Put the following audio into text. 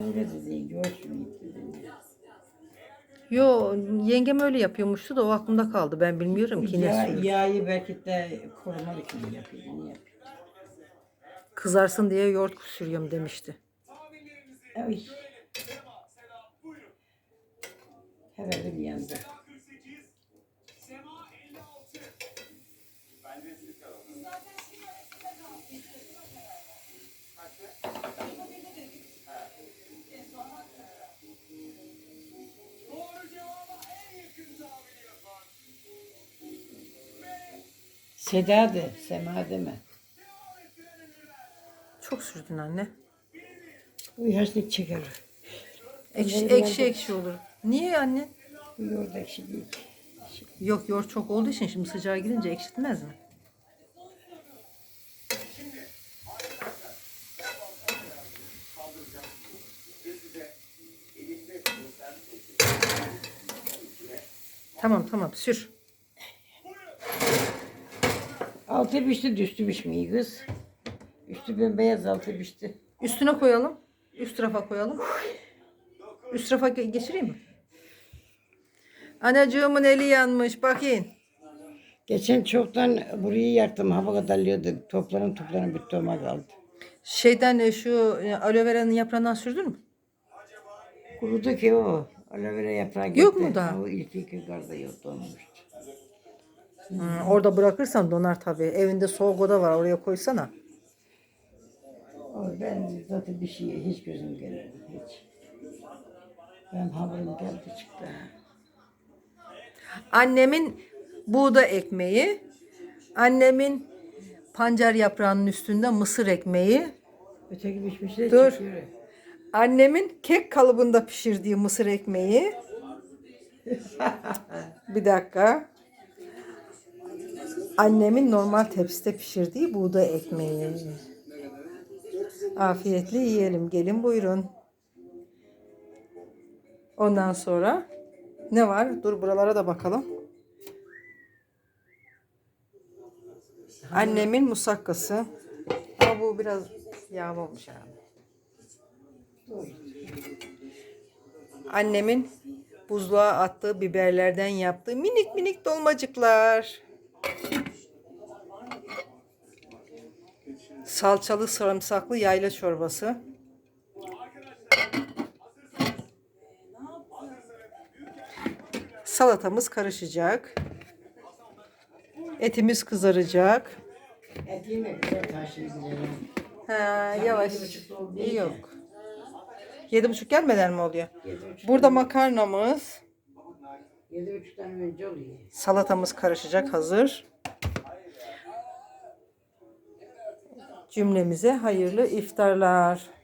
Öyle dedi. Yo yengem öyle yapıyormuştu da o aklımda kaldı. Ben bilmiyorum ki ne Ya, yağı belki de korumak için yapıyor. Yapıyor? Kızarsın diye yoğurt sürüyorum demişti. Ay. Herhalde bir yanda. Seda de, Sema deme. Çok sürdün anne. Bu yaşlık çeker. Ekşi ekşi, ekşi olur. Niye anne? Yoğurt ekşi değil. Yok yoğurt çok olduğu için şimdi sıcağa girince ekşitmez mi? Tamam tamam sür. Altı pişti, üstü pişmiyor kız. Üstü bembeyaz, altı pişti. Üstüne koyalım. Üst rafa koyalım. Üst rafa ge- geçireyim mi? Anacığımın eli yanmış. Bakın. Geçen çoktan burayı yaktım. Hava kadarlıyordu. Toplanın toplanın bir toma kaldı. Şeyden e, şu e, aloe vera'nın yaprağından sürdün mü? Kurudu ki o. Aloe vera yaprağı Yok gitti. mu daha? O ilk iki karda yok donmuştu. Hı, orada bırakırsan donar tabii. Evinde soğuk oda var. Oraya koysana. O ben zaten bir şeye hiç gözüm gelmedi. Hiç. Ben haberim geldi çıktı. Annemin buğda ekmeği, annemin pancar yaprağının üstünde mısır ekmeği, Öteki pişmişler Dur. çıkıyor. annemin kek kalıbında pişirdiği mısır ekmeği. Bir dakika. Annemin normal tepside pişirdiği buğda ekmeği. Afiyetle yiyelim. Gelin buyurun. Ondan sonra ne var? Dur buralara da bakalım. Annemin musakkası. Ama bu biraz yağ olmuş herhalde. Annemin buzluğa attığı biberlerden yaptığı minik minik dolmacıklar. Salçalı sarımsaklı yayla çorbası. Salatamız karışacak. Etimiz kızaracak. Et. Ha, yavaş. Yok. Yedi buçuk gelmeden mi oluyor? Burada makarnamız, Yedi buçuktan önce oluyor. salatamız karışacak hazır. Cümlemize hayırlı iftarlar.